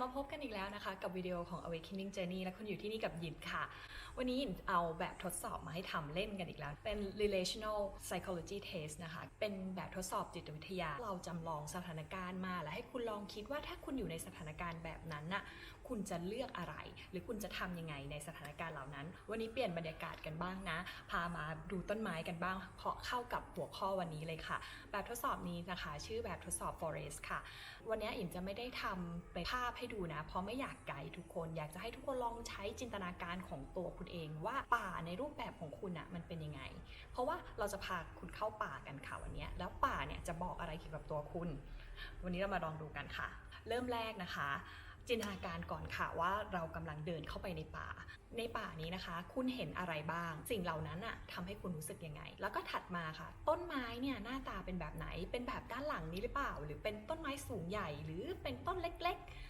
มาพบ กันอีกแล้วนะคะกับวิดีโอของ Awakening Journey และคุณอยู่ที่นี่กับหยินค่ะ วันนี้หยินเอาแบบทดสอบมาให้ทำเล่นกันอีกแล้ว เป็น relational psychology test นะคะ เป็นแบบทดสอบจิตวิทยา เราจำลองสถานการณ์มา และให้คุณลองคิดว่าถ้าคุณอยู่ในสถานการณ์แบบนั้นน่ะคุณจะเลือกอะไร หรือคุณจะทำยังไงในสถานการณ์เหล่านั้น วันนี้เปลี่ยนบรรยากาศกันบ้างนะ พามาดูต้นไม้กันบ้าง เพราะเข้ากับหัวข้อวันนี้เลยค่ะ แบบทดสอบนี้นะคะ ชื่อแบบทดสอบ forest ค่ะ วันนี้อินจะไม่ได้ทำเป็นภาพให้ดูนะเพราะไม่อยากไกด์ทุกคน อยากจะให้ทุกคนลองใช้จินตนาการของตัวคุณเอง ว่าป่าในรูปแบบของคุณอะมันเป็นยังไง เพราะว่าเราจะพาคุณเข้าป่ากันค่ะวันนี้แล้วป่าเนี่ยจะบอกอะไรเกี่ยวกับตัวคุณ วันนี้เรามาลองดูกันค่ะ เริ่มแรกนะคะจินตนาการก่อนค่ะว่าเรากำลังเดินเข้าไปในป่า ในป่านี้นะคะ คุณเห็นอะไรบ้าง สิ่งเหล่านั้นอะทำให้คุณรู้สึกยังไง แล้วก็ถัดมาค่ะ ต้นไม้เนี่ยหน้าตาเป็นแบบไหน เป็นแบบด้านหลังนี้หรือเปล่า หรือเป็นต้นไม้สูงใหญ่หรือเป็นต้นเล็ก ๆ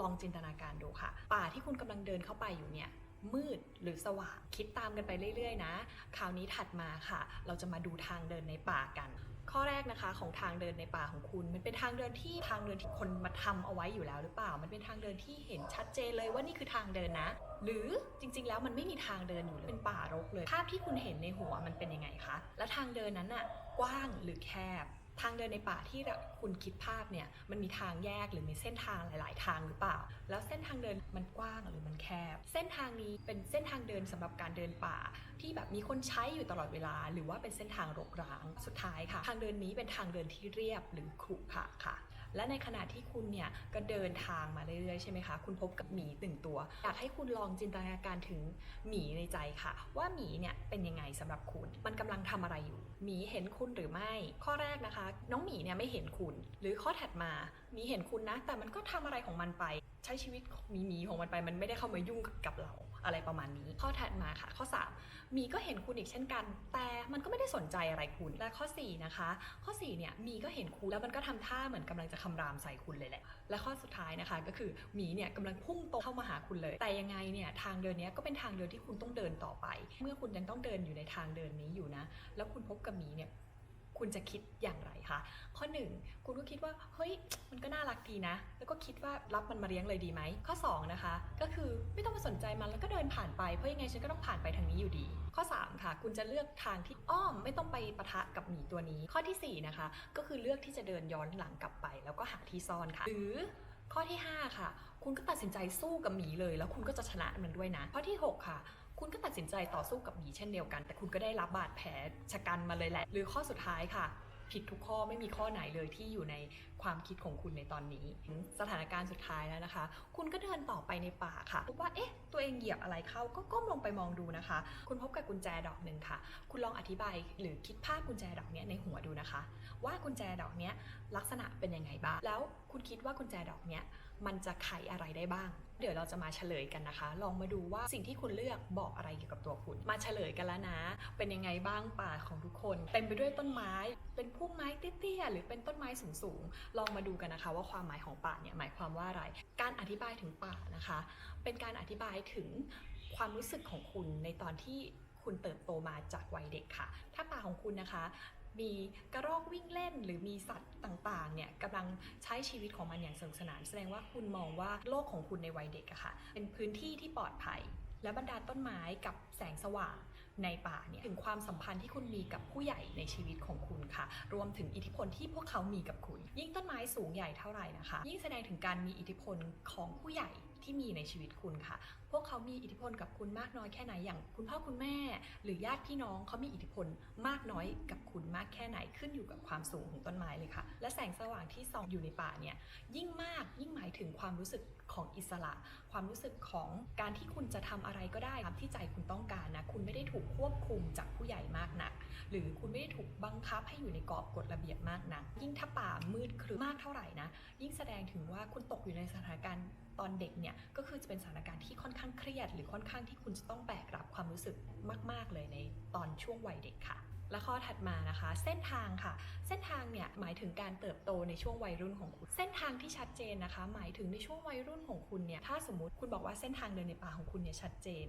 ลองจินตนาการดูค่ะ ป่าที่คุณกำลังเดินเข้าไปอยู่เนี่ยมืดหรือสว่างคิดตามกันไปเรื่อย ๆ นะ คราวนี้ถัดมาค่ะ เราจะมาดูทางเดินในป่ากัน ข้อแรกนะคะของทางเดินในป่าของคุณ มันเป็นทางเดินที่ทางเดินที่คนมาทำเอาไว้อยู่แล้วหรือเปล่า มันเป็นทางเดินที่เห็นชัดเจนเลยว่านี่คือทางเดินนะ หรือจริง ๆ แล้วมันไม่มีทางเดินอยู่เลยเป็นป่ารกเลย ภาพที่คุณเห็นในหัวมันเป็นยังไงคะ แล้วทางเดินนั้นน่ะกว้างหรือแคบ ทางเดินในป่าที่คุณคิดภาพเนี่ยมันมีทางแยกหรือมีเส้นทางหลาย ๆ ทางหรือเปล่า แล้วเส้นทางเดินมันกว้างหรือมันแคบ เส้นทางนี้เป็นเส้นทางเดินสำหรับการเดินป่า ที่แบบมีคนใช้อยู่ตลอดเวลา หรือว่าเป็นเส้นทางรกร้างสุดท้ายค่ะ ทางเดินนี้เป็นทางเดินที่เรียบหรือขรุขระค่ะ และในขณะที่คุณเนี่ยก็เดินทางมาเรื่อยๆใช่ไหมคะ คุณพบกับหมีหนึ่งตัว อยากให้คุณลองจินตนาการถึงหมีในใจค่ะ ว่าหมีเนี่ยเป็นยังไงสำหรับคุณ มันกำลังทำอะไรอยู่ หมีเห็นคุณหรือไม่ ข้อแรกนะคะ น้องหมีเนี่ยไม่เห็นคุณ หรือข้อถัดมามีเห็นคุณนะ แต่มันก็ทำอะไรของมันไป ใช้ชีวิตมีมีของมันไป มันไม่ได้เข้ามายุ่งกับเราอะไรประมาณนี้ ข้อถัดมาค่ะ ข้อ 3 มีก็เห็นคุณอีกเช่นกัน แต่มันก็ไม่ได้สนใจอะไรคุณ และข้อ 4 นะคะ ข้อ 4 เนี่ย มีก็เห็นคุณแล้วมันก็ทำท่าเหมือนกำลังจะคำรามใส่คุณเลยแหละ และข้อสุดท้ายนะคะ ก็คือมีเนี่ยกำลังพุ่งตรงเข้ามาหาคุณเลย แต่ยังไงเนี่ยทางเดินนี้ก็เป็นทางเดินที่คุณต้องเดินต่อไป เมื่อคุณยังต้องเดินอยู่ในทางเดินนี้อยู่นะ แล้วคุณพบกับมีเนี่ย คุณจะคิดอย่างไรคะ ข้อ 1 คุณก็คิดว่า เฮ้ย มันก็น่ารักดีนะ แล้วก็คิดว่ารับมันมาเลี้ยงเลยดีไหม ข้อ 2 นะคะ ก็คือไม่ต้องมาสนใจมันแล้วก็เดินผ่านไป เพราะยังไงฉันก็ต้องผ่านไปทางนี้อยู่ดี ข้อ 3 ค่ะ คุณจะเลือกทางที่อ้อมไม่ต้องไปปะทะกับหมีตัวนี้ ข้อทีสี่4 นะคะ ก็คือเลือกที่จะเดินย้อนหลังกลับไป แล้วก็หาที่ซ่อนค่ะ หรือข้อที่ 5 ค่ะ คุณก็ตัดสินใจสู้กับหมีเลย แล้วคุณก็จะชนะมันด้วยนะ ข้อที่ 6 ค่ะ คุณก็ตัดสินใจต่อสู้กับหมีเช่นเดียวกัน แต่คุณก็ได้รับบาดแผลชะกันมาเลยแหละ หรือข้อสุดท้ายค่ะ ผิดทุกข้อไม่มีข้อไหนเลยที่อยู่ในความคิดของคุณในตอนนี้ สถานการณ์สุดท้ายแล้วนะคะ คุณก็เดินต่อไปในป่าค่ะพบว่าเอ๊ะ ตัวเองเหยียบอะไรเข้าก็ก้มลงไปมองดูนะคะ คุณพบกับกุญแจดอกหนึ่งค่ะ คุณลองอธิบายหรือคิดภาพกุญแจดอกนี้ในหัวดูนะคะ ว่ากุญแจดอกนี้ลักษณะเป็นยังไงบ้างแล้วคุณคิดว่ากุญแจดอกนี้มันจะไขอะไรได้บ้าง เดี๋ยวเราจะมาเฉลยกันนะคะ ลองมาดูว่าสิ่งที่คุณเลือกบอกอะไรเกี่ยวกับตัวคุณ มาเฉลยกันแล้วนะ เป็นยังไงบ้างป่าของทุกคน เต็มไปด้วยต้นไม้ เป็นพุ่มไม้เตี้ยๆหรือเป็นต้นไม้สูงๆลองมาดูกันนะคะ ว่าความหมายของป่าเนี่ยหมายความว่าอะไร การอธิบายถึงป่านะคะ เป็นการอธิบายถึงความรู้สึกของคุณในตอนที่คุณเติบโตมาจากวัยเด็กค่ะ ถ้าป่าของคุณนะคะ มีกระรอกวิ่งเล่นหรือมีสัตว์ต่างๆเนี่ยกำลังใช้ชีวิตของมันอย่างสนุกสนาน แสดงว่าคุณมองว่าโลกของคุณในวัยเด็กอะค่ะ เป็นพื้นที่ที่ปลอดภัย และบรรดาต้นไม้กับแสงสว่างในป่าเนี่ยถึงความสัมพันธ์ที่คุณมีกับผู้ใหญ่ในชีวิตของคุณค่ะ รวมถึงอิทธิพลที่พวกเขามีกับคุณ ยิ่งต้นไม้สูงใหญ่เท่าไหร่นะคะ ยิ่งแสดงถึงการมีอิทธิพลของผู้ใหญ่ ที่มีในชีวิตคุณค่ะ พวกเขามีอิทธิพลกับคุณมากน้อยแค่ไหนอย่างคุณพ่อคุณแม่ หรือญาติพี่น้องเขามีอิทธิพลมากน้อยกับคุณมากแค่ไหนขึ้นอยู่กับความสูงของต้นไม้เลยค่ะ และแสงสว่างที่ส่องอยู่ในป่าเนี่ยยิ่งมากยิ่งหมายถึงความรู้สึกของอิสระ ความรู้สึกของการที่คุณจะทำอะไรก็ได้ตามที่ใจคุณต้องการนะคุณไม่ได้ถูกควบคุมจากผู้ใหญ่มากนัก หรือคุณไม่ได้ถูกบังคับให้อยู่ในกรอบกฎระเบียบมากนักยิ่งถ้าป่ามืดครึ้มมากเท่าไหร่นะยิ่งแสดงถึงว่าคุณตกอยู่ในสถานการณ์ ตอนเด็กเนี่ยก็คือจะเป็นสถานการณ์ที่ค่อนข้างเครียด หรือค่อนข้างที่คุณจะต้องแบกรับความรู้สึกมาก ๆ เลยในตอนช่วงวัยเด็กค่ะ และข้อถัดมานะคะ เส้นทางค่ะ เส้นทางเนี่ยหมายถึงการเติบโตในช่วงวัยรุ่นของคุณ เส้นทางที่ชัดเจนนะคะ หมายถึงในช่วงวัยรุ่นของคุณเนี่ยถ้าสมมติคุณบอกว่าเส้นทางเดินในป่าของคุณเนี่ยชัดเจน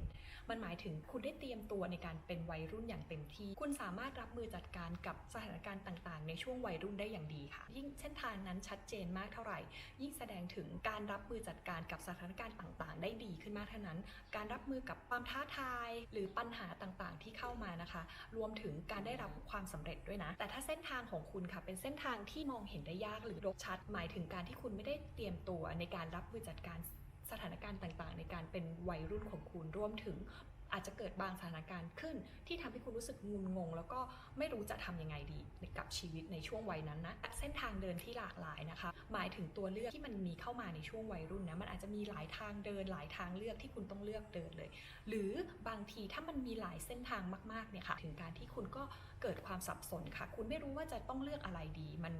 มันหมายถึงคุณได้เตรียมตัวในการเป็นวัยรุ่นอย่างเต็มที่ คุณสามารถรับมือจัดการกับสถานการณ์ต่าง ๆ ในช่วงวัยรุ่นได้อย่างดีค่ะ ยิ่งเส้นทางนั้นชัดเจนมากเท่าไหร่ ยิ่งแสดงถึงการรับมือจัดการกับสถานการณ์ต่าง ๆ ได้ดีขึ้นมากเท่านั้น การรับมือกับความท้าทาย หรือปัญหาต่างๆ ที่เข้ามานะคะ รวมถึงการได้รับความสำเร็จด้วยนะ แต่ถ้าเส้นทางของคุณค่ะ เป็นเส้นทางที่มองเห็นได้ยากหรือรกชัด หมายถึงการที่คุณไม่ได้เตรียมตัวในการรับมือจัดการสถานการณ์ต่างๆ ในการเป็นวัยรุ่นของคุณรวมถึง อาจจะเกิดบางสถานการณ์ขึ้น ที่ทำให้คุณรู้สึกงุนงง แล้วก็ไม่รู้จะทำยังไงดีกับชีวิตในช่วงวัยนั้นนะเส้นทางเดินที่หลากหลายนะคะ หมายถึงตัวเลือกที่มันมีเข้ามาในช่วงวัยรุ่นนะมันอาจจะมีหลายทางเดินหลายทางเลือกที่คุณต้องเลือกเดินเลย หรือบางทีถ้ามันมีหลายเส้นทางมากๆเนี่ยค่ะถึงการที่คุณก็เกิดความสับสนค่ะ คุณไม่รู้ว่าจะต้องเลือกอะไรดี มัน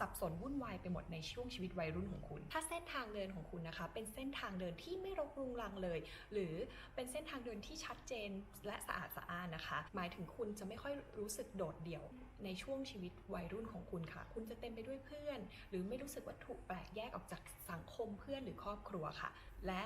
สับสนวุ่นวายไปหมดในช่วงชีวิตวัยรุ่นของคุณ ถ้าเส้นทางเดินของคุณนะคะ เป็นเส้นทางเดินที่ไม่รกรุงรังเลย หรือเป็นเส้นทางเดินที่ชัดเจนและสะอาดสะอ้านนะคะ หมายถึงคุณจะไม่ค่อยรู้สึกโดดเดี่ยวในช่วงชีวิตวัยรุ่นของคุณค่ะ คุณจะเต็มไปด้วยเพื่อน หรือไม่รู้สึกว่าถูกแปลกแยกออกจากสังคมเพื่อนหรือครอบครัวค่ะ และ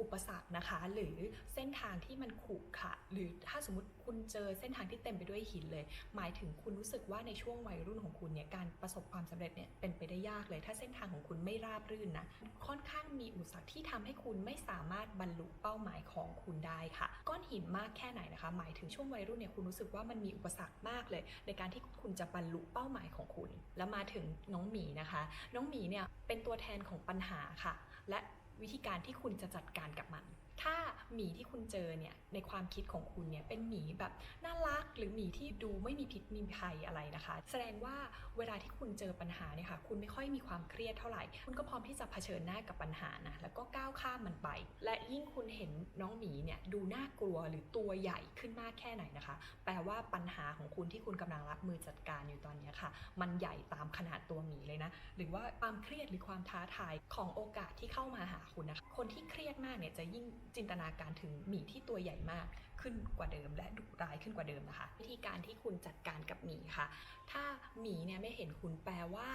อุปสรรคนะคะ หรือเส้นทางที่มันขรุขระหรือถ้าสมมติคุณเจอเส้นทางที่เต็มไปด้วยหินเลย หมายถึงคุณรู้สึกว่าในช่วงวัยรุ่นของคุณเนี่ยการประสบความสำเร็จเนี่ยเป็นไปได้ยากเลย ถ้าเส้นทางของคุณไม่ราบรื่นนะค่อนข้างมีอุปสรรคที่ทำให้คุณไม่สามารถบรรลุเป้าหมายของคุณได้ค่ะ ก้อนหินมากแค่ไหนนะคะ หมายถึงช่วงวัยรุ่นเนี่ยคุณรู้สึกว่ามันมีอุปสรรคมากเลย ในการที่คุณจะบรรลุเป้าหมายของคุณ แล้วมาถึงน้องหมีนะคะ น้องหมีเนี่ยเป็นตัวแทนของปัญหาค่ะ และ วิธีการที่คุณจะจัดการกับมัน ถ้า หมีที่คุณเจอเนี่ยในความคิดของคุณเนี่ยเป็นหมีแบบน่ารักหรือหมีที่ดูไม่มีพิษมีภัยอะไรนะคะ แสดงว่าเวลาที่คุณเจอปัญหาเนี่ยค่ะคุณไม่ค่อยมีความเครียดเท่าไหร่ คุณก็พร้อมที่จะเผชิญหน้ากับปัญหานะแล้วก็ก้าวข้ามมันไป และยิ่งคุณเห็นน้องหมีเนี่ยดูน่ากลัวหรือตัวใหญ่ขึ้นมากแค่ไหนนะคะ แปลว่าปัญหาของคุณที่คุณกำลังรับมือจัดการอยู่ตอนนี้ค่ะ มันใหญ่ตามขนาดตัวหมีเลยนะ หรือว่าความเครียดหรือความท้าทายของโอกาสที่เข้ามาหาคุณนะคะคนที่เครียดมากเนี่ยจะยิ่งจินตนาการถึงหมีที่ตัวใหญ่มากขึ้นกว่าเดิม และดุร้ายขึ้นกว่าเดิมนะคะ วิธีการที่คุณจัดการกับหมีค่ะ ถ้าหมีเนี่ยไม่เห็นคุณแปลว่า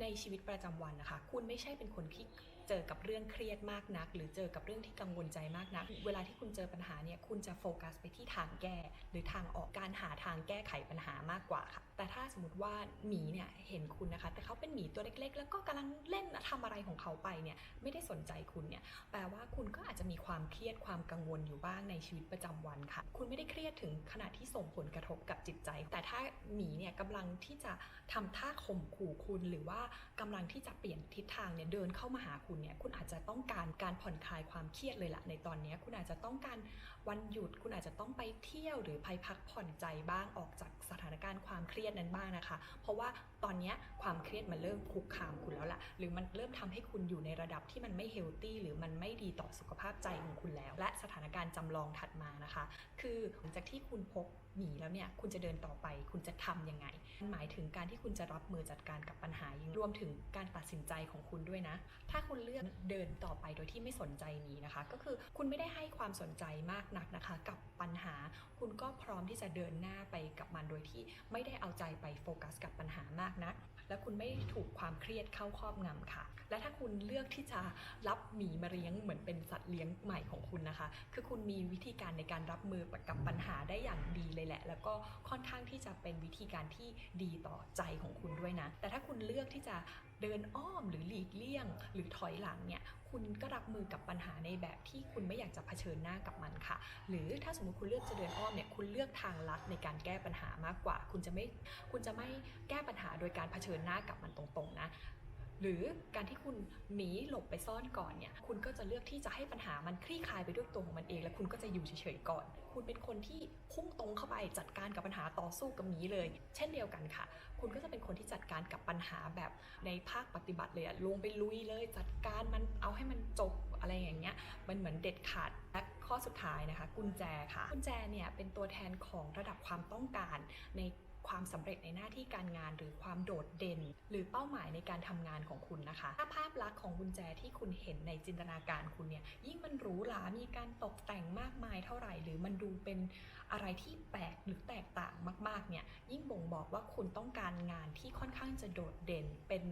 ในชีวิตประจำวันนะคะ คุณไม่ใช่เป็นคนที่ เจอกับเรื่องเครียดมากนัก หรือเจอกับเรื่องที่กังวลใจมากนัก เวลาที่คุณเจอปัญหาเนี่ยคุณจะโฟกัสไปที่ทางแก้ หรือทางออกการหาทางแก้ไขปัญหามากกว่าค่ะ แต่ถ้าสมมติว่าหมีเนี่ยเห็นคุณนะคะ แต่เขาเป็นหมีตัวเล็ก ๆ แล้วก็กำลังเล่นทำอะไรของเขาไปเนี่ยไม่ได้สนใจคุณเนี่ยแปลว่าคุณก็อาจจะมีความเครียดความกังวลอยู่บ้างในชีวิตประจำวันค่ะ คุณไม่ได้เครียดถึงขนาดที่ส่งผลกระทบกับจิตใจ แต่ถ้าหมีเนี่ยกำลังที่จะทำท่าข่มขู่คุณ หรือว่ากำลังที่จะเปลี่ยนทิศทางเนี่ยเดินเข้ามาหาคุณเนี่ยคุณอาจจะต้องการการผ่อนคลายความเครียดเลยล่ะในตอนนี้คุณอาจจะต้องการวันหยุด คุณอาจจะต้องไปเที่ยวหรือไปพักผ่อนใจบ้างออกจากสถานการณ์ความเครียดนั้นบ้างนะคะ เพราะว่าตอนนี้ความเครียดมันเริ่มคุกคามคุณแล้วล่ะ หรือมันเริ่มทำให้คุณอยู่ในระดับที่มันไม่เฮลตี้หรือมันไม่ดีต่อสุขภาพใจของคุณแล้ว และสถานการณ์จำลองถัดมานะคะ คือหลังจากที่คุณพบหมีแล้วเนี่ยคุณจะเดินต่อไป คุณจะทำยังไงมันหมายถึงการที่คุณจะรับมือจัดการกับปัญหา รวมถึงการตัดสินใจของคุณด้วยนะ ถ้าคุณเลือกเดินต่อไปโดยที่ไม่สนใจหมีนะคะ ก็คือคุณไม่ได้ให้ความสนใจมากนักนะคะ กับปัญหาคุณก็พร้อมที่จะเดินหน้าไปกับมันโดยที่ไม่ได้เอาใจไปโฟกัสกับปัญหามากนัก และคุณไม่ถูกความเครียดเข้าครอบงำค่ะ และถ้าคุณเลือกที่จะรับหมีมาเลี้ยงเหมือนเป็นสัตว์เลี้ยงใหม่ของคุณนะคะ คือคุณมีวิธีการในการรับมือกับปัญหาได้อย่างดีเลยแหละ แล้วก็ค่อนข้างที่จะเป็นวิธีการที่ดีต่อใจของคุณด้วยนะ แต่ถ้าคุณเลือกที่จะ เดินอ้อมหรือหลีกเลี่ยง หรือถอยหลังเนี่ยคุณก็รับมือกับปัญหาในแบบที่คุณไม่อยากจะเผชิญหน้ากับมันค่ะ หรือถ้าสมมติคุณเลือกจะเดินอ้อมเนี่ยคุณเลือกทางลัดในการแก้ปัญหามากกว่า คุณจะไม่คุณจะไม่แก้ปัญหาโดยการเผชิญหน้ากับมันตรงๆนะ หรือการที่คุณหนีหลบไปซ่อนก่อนเนี่ยคุณก็จะเลือกที่จะให้ปัญหามันคลี่คลายไปด้วยตัวของมันเอง แล้วคุณก็จะอยู่เฉยๆก่อน คุณเป็นคนที่พุ่งตรงเข้าไปจัดการกับปัญหาต่อสู้กับหมีเลย เช่นเดียวกันค่ะ คุณก็จะเป็นคนที่จัดการกับปัญหาแบบในภาคปฏิบัติเลยอะลงไปลุยเลย จัดการมันเอาให้มันจบอะไรอย่างเงี้ยมันเหมือนเด็ดขาดและข้อสุดท้ายนะคะ กุญแจค่ะ กุญแจเนี่ยเป็นตัวแทนของระดับความต้องการใน ความสำเร็จในหน้าที่การงาน หรือความโดดเด่น หรือเป้าหมายในการทำงานของคุณนะคะ ถ้าภาพลักษณ์ของกุญแจที่คุณเห็นในจินตนาการคุณเนี่ยยิ่งมันหรูหรามีการตกแต่งมากมายเท่าไหร่ หรือมันดูเป็นอะไรที่แปลกหรือแตกต่างมากๆเนี่ยยิ่งบ่งบอกว่าคุณต้องการงานที่ค่อนข้างจะโดดเด่น เป็น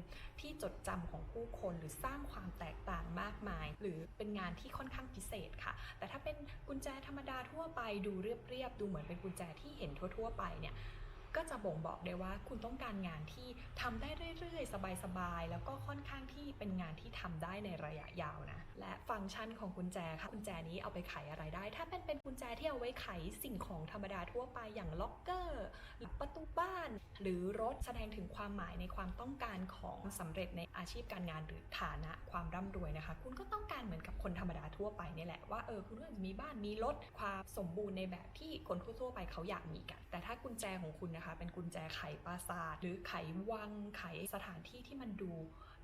ที่จดจำของผู้คนหรือสร้างความแตกต่างมากมาย หรือเป็นงานที่ค่อนข้างพิเศษค่ะ แต่ถ้าเป็นกุญแจธรรมดาทั่วไปดูเรียบๆดูเหมือนเป็นกุญแจที่เห็นทั่ว ๆ ไปเนี่ย ก็จะบ่งบอกได้ว่าคุณต้องการงานที่ทำได้เรื่อยๆ สบายๆ แล้วก็ค่อนข้างที่เป็นงานที่ทำได้ในระยะยาวนะ และฟังก์ชันของกุญแจค่ะกุญแจนี้เอาไปไขอะไรได้ ถ้าเป็นเป็นกุญแจที่เอาไว้ไขสิ่งของธรรมดาทั่วไปอย่างล็อกเกอร์หรือประตูบ้าน หรือรถแสดงถึงความหมายในความต้องการของสำเร็จในอาชีพการงานหรือฐานะความร่ำรวยนะคะ คุณก็ต้องการเหมือนกับคนธรรมดาทั่วไปนี่แหละว่าเออคุณก็จะมีบ้านมีรถความสมบูรณ์ในแบบที่คนทั่วๆไปเขาอยากมีกัน แต่ถ้ากุญแจของคุณนะคะเป็นกุญแจไขปราสาท หรือไขวังไขสถานที่ที่มันดู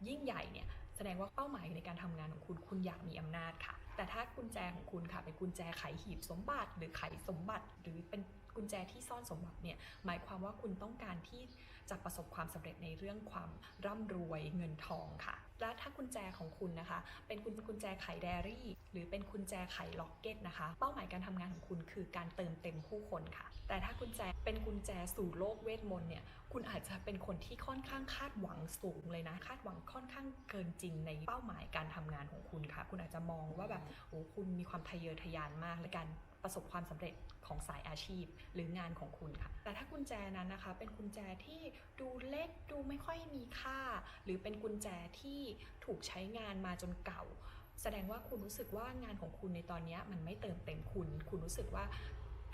ยิ่งใหญ่เนี่ยแสดงว่าเป้าหมายในการทำงานของคุณคุณอยากมีอำนาจค่ะ แต่ถ้ากุญแจของคุณค่ะ เป็นกุญแจไขหีบสมบัติ หรือไขสมบัติ หรือเป็นกุญแจที่ซ่อนสมบัติเนี่ยหมายความว่าคุณต้องการที่จะประสบความสำเร็จในเรื่องความร่ำรวยเงินทองค่ะ และถ้ากุญแจของคุณนะคะ เป็นกุญกุญแจไขไดอรี่ หรือเป็นกุญแจไขล็อกเก็ตนะคะ เป้าหมายการทำงานของคุณคือการเติมเต็มผู้คนค่ะ แต่ถ้ากุญแจเป็นกุญแจสู่โลกเวทมนต์เนี่ยคุณอาจจะเป็นคนที่ค่อนข้างคาดหวังสูงเลยนะ คาดหวังค่อนข้างเกินจริงในเป้าหมายการทำงานของคุณค่ะ คุณอาจจะมองว่าแบบโอ้คุณมีความทะเยอทะยานมากในการ ประสบความสำเร็จของสายอาชีพ หรืองานของคุณค่ะ แต่ถ้ากุญแจนั้นนะคะ เป็นกุญแจที่ดูเล็กดูไม่ค่อยมีค่า หรือเป็นกุญแจที่ถูกใช้งานมาจนเก่า แสดงว่าคุณรู้สึกว่างานของคุณในตอนนี้มันไม่เติมเต็มคุณ คุณรู้สึกว่า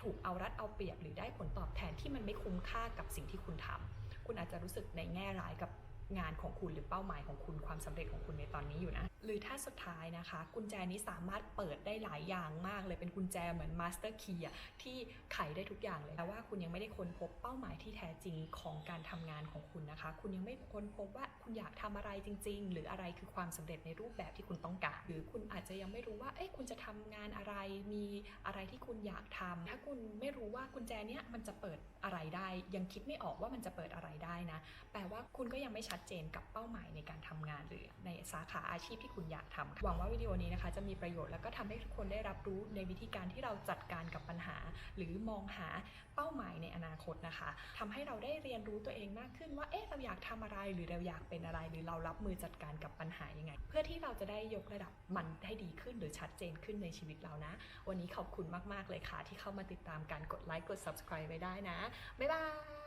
ถูกเอารัดเอาเปรียบหรือได้ผลตอบแทนที่มันไม่คุ้มค่ากับสิ่งที่คุณทำคุณอาจจะรู้สึกในแง่ร้ายกับงานของคุณหรือเป้าหมายของคุณความสำเร็จของคุณในตอนนี้อยู่นะหรือถ้าสุดท้ายนะคะ กุญแจนี้สามารถเปิดได้หลายอย่างมากเลยเป็นกุญแจเหมือนมาสเตอร์คีย์ที่ไขได้ทุกอย่างเลยแต่ว่าคุณยังไม่ได้ค้นพบเป้าหมายที่แท้จริงของการทำงานของคุณนะคะ คุณยังไม่ค้นพบว่าคุณอยากทำอะไรจริง ๆ หรืออะไรคือความสำเร็จในรูปแบบที่คุณต้องการ หรือคุณอาจจะยังไม่รู้ว่าเอ๊ะคุณจะทำงานอะไรมีอะไรที่คุณอยากทำถ้าคุณไม่รู้ว่ากุญแจเนี้ยมันจะเปิดอะไรได้ ยังคิดไม่ออกว่ามันจะเปิดอะไรได้นะแปลว่าคุณก็ยังไม่ชัดเจนกับเป้าหมายในการทำงานหรือในสาขาอาชีพที่คุณอยากทำหวังว่าวิดีโอนี้นะคะจะมีประโยชน์แล้วก็ทำให้ทุกคนได้รับรู้ในวิธีการที่เราจัดการกับปัญหา หรือมองหาเป้าหมายในอนาคตนะคะทำให้เราได้เรียนรู้ตัวเองมากขึ้นว่าเอ๊ะเราอยากทำอะไรหรือเราอยากเป็นอะไร หรือเรารับมือจัดการกับปัญหายังไง เพื่อที่เราจะได้ยกระดับมันให้ดีขึ้นหรือชัดเจนขึ้นในชีวิตเรานะ วันนี้ขอบคุณมากๆเลยค่ะ ที่เข้ามาติดตามการกดไลค์กด subscribe ไว้ได้นะบ๊ายบาย